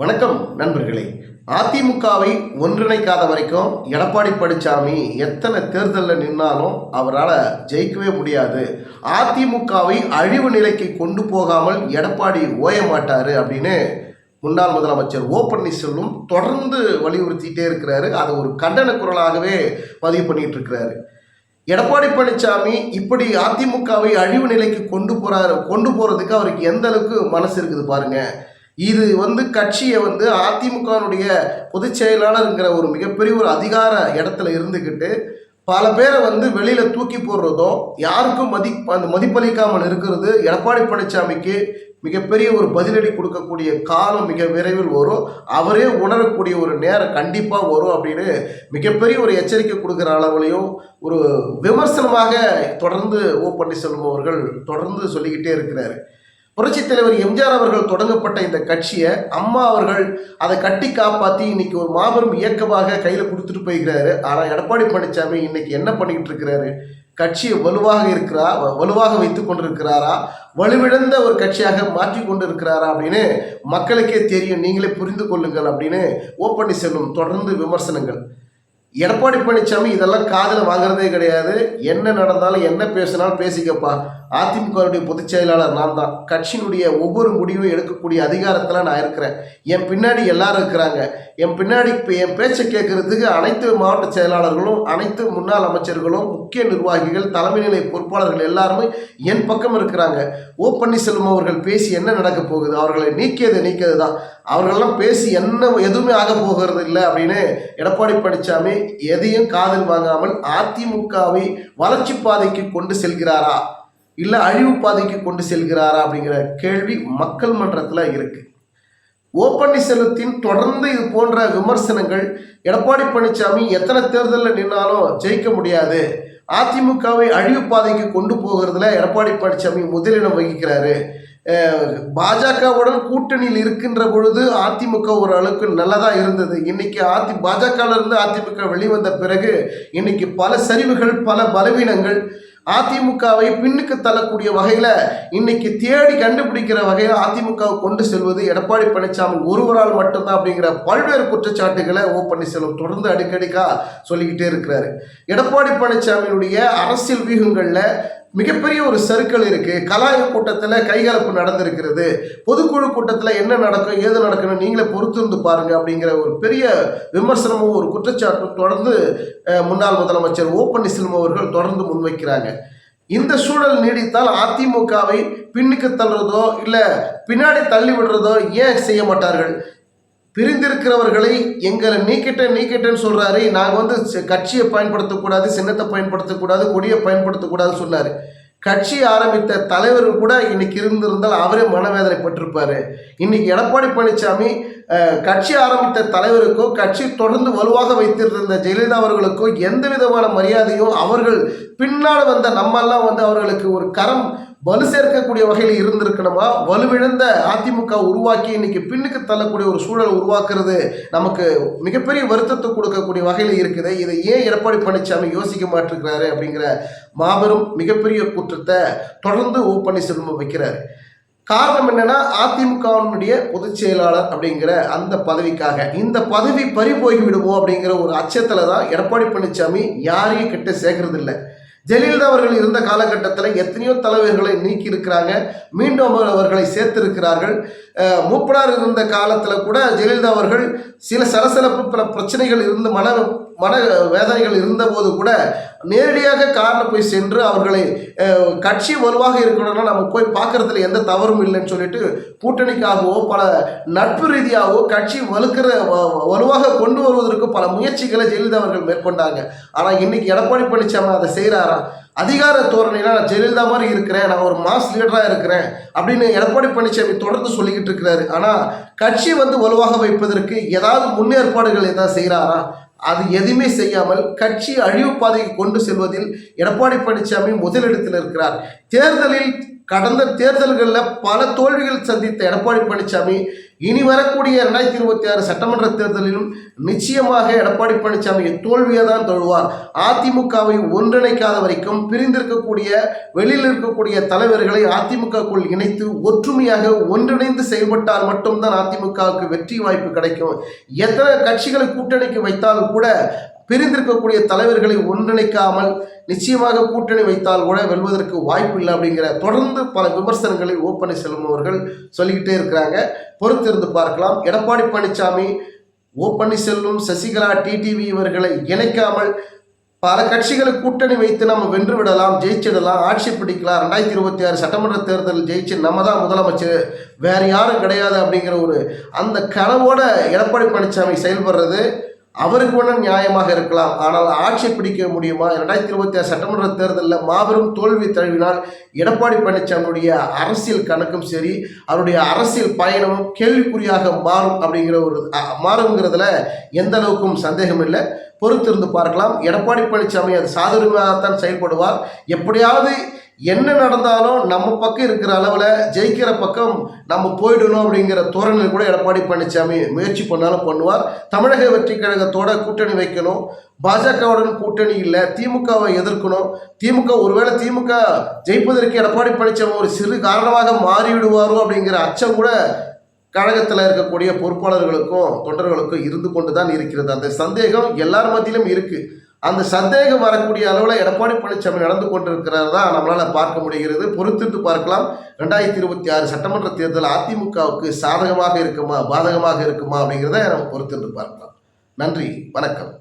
வணக்கம் நண்பர்களே. அதிமுகவை ஒன்றிணைக்காத வரைக்கும் எடப்பாடி பழனிசாமி எத்தனை தேர்தலில் நின்னாலும் அவரால் ஜெயிக்கவே முடியாது. அதிமுகவை அழிவு நிலைக்கு கொண்டு போகாமல் எடப்பாடி ஓய மாட்டார் அப்படின்னு முன்னாள் முதலமைச்சர் ஓ பன்னீர்செல்வம் தொடர்ந்து வலியுறுத்திட்டே இருக்கிறாரு. அதை ஒரு கண்டன குரலாகவே பதிவு பண்ணிட்டு இருக்கிறாரு. எடப்பாடி பழனிசாமி இப்படி அதிமுகவை அழிவு நிலைக்கு கொண்டு போறாரு கொண்டு போறதுக்கு அவருக்கு எந்த அளவுக்கு மனசு இருக்குது பாருங்க. இது வந்து கட்சியை வந்து அதிமுகனுடைய பொதுச் செயலாளருங்கிற ஒரு மிகப்பெரிய ஒரு அதிகார இடத்துல இருந்துக்கிட்டு பல பேரை வந்து வெளியில் தூக்கி போடுறதோ யாருக்கும் மதி அந்த மதிப்பளிக்காமல் இருக்கிறது எடப்பாடி பழனிசாமிக்கு மிகப்பெரிய ஒரு பதிலடி கொடுக்கக்கூடிய காலம் மிக விரைவில் வரும். அவரே உணரக்கூடிய ஒரு நேரம் கண்டிப்பாக வரும் அப்படின்னு மிகப்பெரிய ஒரு எச்சரிக்கை கொடுக்குற அளவுலையும் ஒரு விமர்சனமாக தொடர்ந்து ஓ பன்னீர்செல்வம் அவர்கள் தொடர்ந்து சொல்லிக்கிட்டே இருக்கிறாரு. புரட்சித் தலைவர் எம்ஜிஆர் அவர்கள் தொடங்கப்பட்ட இந்த கட்சியை அம்மா அவர்கள் அதை கட்டி காப்பாற்றி இன்னைக்கு ஒரு மாபெரும் இயக்கமாக கையில் கொடுத்துட்டு போய்கிறாரு ஆனால் எடப்பாடி பழனிசாமி இன்னைக்கு என்ன பண்ணிக்கிட்டு இருக்கிறாரு? கட்சியை வலுவாக இருக்கிறா வ- வலுவாக வைத்து கொண்டிருக்கிறாரா? வலுவிழந்த ஒரு கட்சியாக மாற்றி கொண்டு இருக்கிறாரா அப்படின்னு மக்களுக்கே தெரியும். நீங்களே புரிந்து கொள்ளுங்கள் அப்படின்னு ஓ பன்னீர்செல்வம் தொடர்ந்து விமர்சனங்கள். எடப்பாடி பழனிசாமி இதெல்லாம் காதில் வாங்குறதே கிடையாது. என்ன நடந்தாலும் என்ன பேசினாலும் பேசிக்கப்பா. அதிமுகவுடைய பொதுச் செயலாளர் நான் தான். கட்சியினுடைய ஒவ்வொரு முடிவும் எடுக்கக்கூடிய அதிகாரத்தில் நான் இருக்கிறேன். என் பின்னாடி எல்லாரும் இருக்கிறாங்க. என் பின்னாடி இப்போ என் பேச்சை கேட்கறதுக்கு அனைத்து மாவட்ட செயலாளர்களும் அனைத்து முன்னாள் அமைச்சர்களும் முக்கிய நிர்வாகிகள் தலைமை நிலை பொறுப்பாளர்கள் எல்லாருமே என் பக்கம் இருக்கிறாங்க. ஓ பன்னீர்செல்வம் அவர்கள் பேசி என்ன நடக்க போகுது? அவர்களை நீக்கியது நீக்கியது தான் அவர்களெல்லாம் பேசி என்ன எதுவுமே ஆக போகிறது இல்லை அப்படின்னு எடப்பாடி பழனிசாமி எதையும் காதில் வாங்காமல் அதிமுகவை வளர்ச்சி பாதைக்கு கொண்டு செல்கிறாரா? இல்லை அழிவு பாதைக்கு கொண்டு செல்கிறாரா அப்படிங்கிற கேள்வி மக்கள் மன்றத்தில் இருக்குது ஓ பன்னீர்செல்வத்தின் தொடர்ந்து இது போன்ற விமர்சனங்கள் எடப்பாடி பழனிசாமி எத்தனை தேர்தலில் நின்னாலும் ஜெயிக்க முடியாது. அதிமுகவை அழிவு பாதைக்கு கொண்டு போகிறதுல எடப்பாடி பழனிசாமி முதலிடம் வகிக்கிறாரு. பாஜகவுடன் கூட்டணியில் இருக்கின்ற பொழுது அதிமுக ஒரு அளவுக்கு நல்லதா இருந்தது. இன்னைக்கு அதி பாஜகவிலிருந்து அதிமுக வெளிவந்த பிறகு இன்னைக்கு பல சரிவுகள் பல பலவீனங்கள் அதிமுகவை பின்னுக்கு தள்ளக்கூடிய வகையில் இன்னைக்கு தேடி கண்டுபிடிக்கிற வகையில் அதிமுகவை கொண்டு செல்வது எடப்பாடி பழனிசாமி ஒருவரால் மட்டும்தான் அப்படிங்கிற பல்வேறு குற்றச்சாட்டுகளை ஓ பன்னீர்செல்வம் தொடர்ந்து அடிக்கடிக்கா சொல்லிக்கிட்டே இருக்கிறாரு. எடப்பாடி பழனிசாமியினுடைய அரசியல் வியூகங்களில் மிகப்பெரிய ஒரு சர்க்கிள் இருக்கு. கலாய கூட்டத்தில் கைகலப்பு நடந்திருக்கிறது. பொதுக்குழு கூட்டத்தில் என்ன நடக்கும் ஏது நடக்கணும் நீங்களே பொறுத்திருந்து பாருங்க அப்படிங்கிற ஒரு பெரிய விமர்சனமும் ஒரு குற்றச்சாட்டும் தொடர்ந்து முன்னாள் முதலமைச்சர் ஓ பன்னீர்செல்வம் அவர்கள் தொடர்ந்து முன்வைக்கிறாங்க. இந்த சூழல் நீடித்தால் அதிமுகவை பின்னுக்கு தள்ளுறதோ இல்லை பின்னாடி தள்ளி விடுறதோ ஏன் செய்ய மாட்டார்கள்? பிரிந்திருக்கிறவர்களை எங்களை நீக்கிட்டேன் நீக்கிட்டேன்னு சொல்கிறாரு நாங்கள் வந்து கட்சியை பயன்படுத்தக்கூடாது சின்னத்தை பயன்படுத்தக்கூடாது கொடியை பயன்படுத்தக்கூடாதுன்னு சொன்னார். கட்சி ஆரம்பித்த தலைவர் கூட இன்னைக்கு இருந்திருந்தால் அவரே மனவேதனைப்பட்டிருப்பாரு. இன்னைக்கு எடப்பாடி பழனிசாமி கட்சி ஆரம்பித்த தலைவருக்கோ கட்சி தொடர்ந்து வலுவாக வைத்திருந்த ஜெயலலிதா அவர்களுக்கோ எந்த விதமான மரியாதையும் அவர்கள் பின்னால் வந்த நம்மெல்லாம் வந்து அவர்களுக்கு ஒரு கரம் வலு சேர்க்கக்கூடிய வகையில் இருந்திருக்கணுமா? வலுவிழந்த அதிமுக உருவாக்கி இன்னைக்கு பின்னுக்கு தள்ளக்கூடிய ஒரு சூழலை உருவாக்குறது நமக்கு மிகப்பெரிய வருத்தத்தை கொடுக்கக்கூடிய வகையில் இருக்குது. இதை ஏன் எடப்பாடி பழனிசாமி யோசிக்க மாட்டிருக்கிறாரு அப்படிங்கிற மாபெரும் மிகப்பெரிய குற்றத்தை தொடர்ந்து ஓ பன்னீர்செல்வம் வைக்கிறார். காரணம் என்னன்னா அதிமுகவினுடைய பொதுச் செயலாளர் அப்படிங்கிற அந்த பதவிக்காக. இந்த பதவி பறி போய் அப்படிங்கிற ஒரு அச்சத்துல தான் எடப்பாடி பழனிசாமி யாரையும் கிட்ட சேர்க்கறது இல்லை ஜெயலலிதா அவர்கள் இருந்த காலகட்டத்தில் எத்தனையோ தலைவர்களை நீக்கி இருக்கிறாங்க மீண்டும் அவர்களை சேர்த்திருக்கிறார்கள். மூப்பனார் இருந்த காலத்தில் கூட ஜெயலலிதா அவர்கள் சில சலசலப்பு பல பிரச்சனைகள் இருந்து மன மன வேதனைகள் இருந்தபோது கூட நேரடியாக காரில் போய் சென்று அவர்களை கட்சி வலுவாக இருக்கணும்னா நம்ம போய் பார்க்கறதுல எந்த தவறும் இல்லைன்னு சொல்லிட்டு கூட்டணிக்காகவோ பல நட்பு ரீதியாகவோ கட்சி வலுக்கிற வ- வ- வலுவாக கொண்டு வருவதற்கு பல முயற்சிகளை ஜெயலலிதா அவர்கள் மேற்கொண்டாங்க. ஆனால் இன்னைக்கு எடப்பாடி பழனிசாமி அதை செய்கிறாரா அதிகார தோரணையில் நான் ஜெயலலிதா மாதிரி இருக்கிறேன் நான் ஒரு மாஸ் லீடராக இருக்கிறேன் அப்படின்னு எடப்பாடி பழனிசாமி தொடர்ந்து சொல்லிக்கிட்டு இருக்கிறாரு. ஆனால் கட்சி வந்து வலுவாக வைப்பதற்கு ஏதாவது முன்னேற்பாடுகள் ஏதாவது செய்கிறாரா அது எதுவுமே செய்யாமல் கட்சி அழிவு பாதைக்கு கொண்டு செல்வதில் எடப்பாடி பழனிசாமி முதலிடத்தில் இருக்கிறார். தேர்தலில் கடந்த தேர்தல்களில் பல தோல்விகள் சந்தித்த எடப்பாடி பழனிசாமி இனி வரக்கூடிய ரெண்டாயிரத்தி இருபத்தி ஆறு சட்டமன்ற தேர்தலிலும் நிச்சயமாக எடப்பாடி பழனிசாமி தோல்வியை தான் தொழுவார். அதிமுகவை ஒன்றிணைக்காத வரைக்கும் பிரிந்திருக்கக்கூடிய வெளியில் இருக்கக்கூடிய தலைவர்களை அதிமுகக்குள் இணைத்து ஒற்றுமையாக ஒன்றிணைந்து செயல்பட்டால் மட்டும்தான் அதிமுகவுக்கு வெற்றி வாய்ப்பு கிடைக்கும். எத்தனை கட்சிகளை கூட்டணிக்கு வைத்தாலும் கூட பிரிந்திருக்கக்கூடிய தலைவர்களை ஒன்றிணைக்காமல் நிச்சயமாக கூட்டணி வைத்தால் கூட வெல்வதற்கு வாய்ப்பு இல்லை அப்படிங்கிற தொடர்ந்து பல விமர்சனங்களை ஓ பன்னீர்செல்வம் அவர்கள் சொல்லிக்கிட்டே இருக்கிறாங்க. பொறுத்திருந்து பார்க்கலாம். எடப்பாடி பழனிசாமி ஓ பன்னீர்செல்வம் சசிகலா டிடிவி இவர்களை இணைக்காமல் பல கட்சிகளை கூட்டணி வைத்து நம்ம வென்று விடலாம் ஜெயிச்சிடலாம் ஆட்சி பிடிக்கலாம். ரெண்டாயிரத்தி இருபத்தி ஆறு சட்டமன்ற தேர்தலில் ஜெயிச்சு நம்ம தான் முதலமைச்சர். வேற யாரும் கிடையாது அப்படிங்கிற ஒரு அந்த கனவோட எடப்பாடி பழனிசாமி செயல்படுறது. அவருக்கு ஒன்றும் நியாயமாக இருக்கலாம். ஆனால் ஆட்சி பிடிக்க முடியுமா? ரெண்டாயிரத்தி இருபத்தி ஆறு சட்டமன்ற தேர்தலில் மாபெரும் தோல்வி தழுவினால் எடப்பாடி பழனிசாமியுடைய அரசியல் கணக்கும் சரி அவருடைய அரசியல் பயணமும் கேள்விக்குறியாக மாறும் அப்படிங்கிற ஒரு மாறுங்கிறதுல எந்த அளவுக்கும் சந்தேகம் இல்லை. பொறுத்திருந்து பார்க்கலாம். எடப்பாடி பழனிசாமி அது சாதுரியமாகத்தான் செயல்படுவார். எப்படியாவது என்ன நடந்தாலும் நம்ம பக்கம் இருக்கிற அளவில் ஜெயிக்கிற பக்கம் நம்ம போயிடணும் அப்படிங்கிற தோரணில் கூட எடப்பாடி பழனிசாமி முயற்சி பண்ணாலும் பண்ணுவார். தமிழக வெற்றி கழகத்தோட கூட்டணி வைக்கணும். பாஜகவுடன் கூட்டணி இல்லை திமுகவை எதிர்க்கணும். திமுக ஒருவேளை திமுக ஜெயிப்பதற்கு எடப்பாடி பழனிசாமி ஒரு சிறு காரணமாக மாறிவிடுவாரோ அப்படிங்கிற அச்சம் கூட கழகத்தில் இருக்கக்கூடிய பொறுப்பாளர்களுக்கும் தொண்டர்களுக்கும் இருந்து கொண்டு தான் இருக்கிறது. அந்த சந்தேகம் எல்லார் மத்தியிலும் இருக்குது அந்த சந்தேகம் வரக்கூடிய அளவில் எடப்பாடி பழனிசாமி நடந்து கொண்டிருக்கிறார் தான் நம்மளால் பார்க்க முடிகிறது. பொறுத்திட்டு பார்க்கலாம். ரெண்டாயிரத்தி இருபத்தி ஆறு சட்டமன்ற தேர்தல் அதிமுகவுக்கு சாதகமாக இருக்குமா பாதகமாக இருக்குமா அப்படிங்கிறத நம்ம பொறுத்திட்டு பார்க்கலாம். நன்றி வணக்கம்.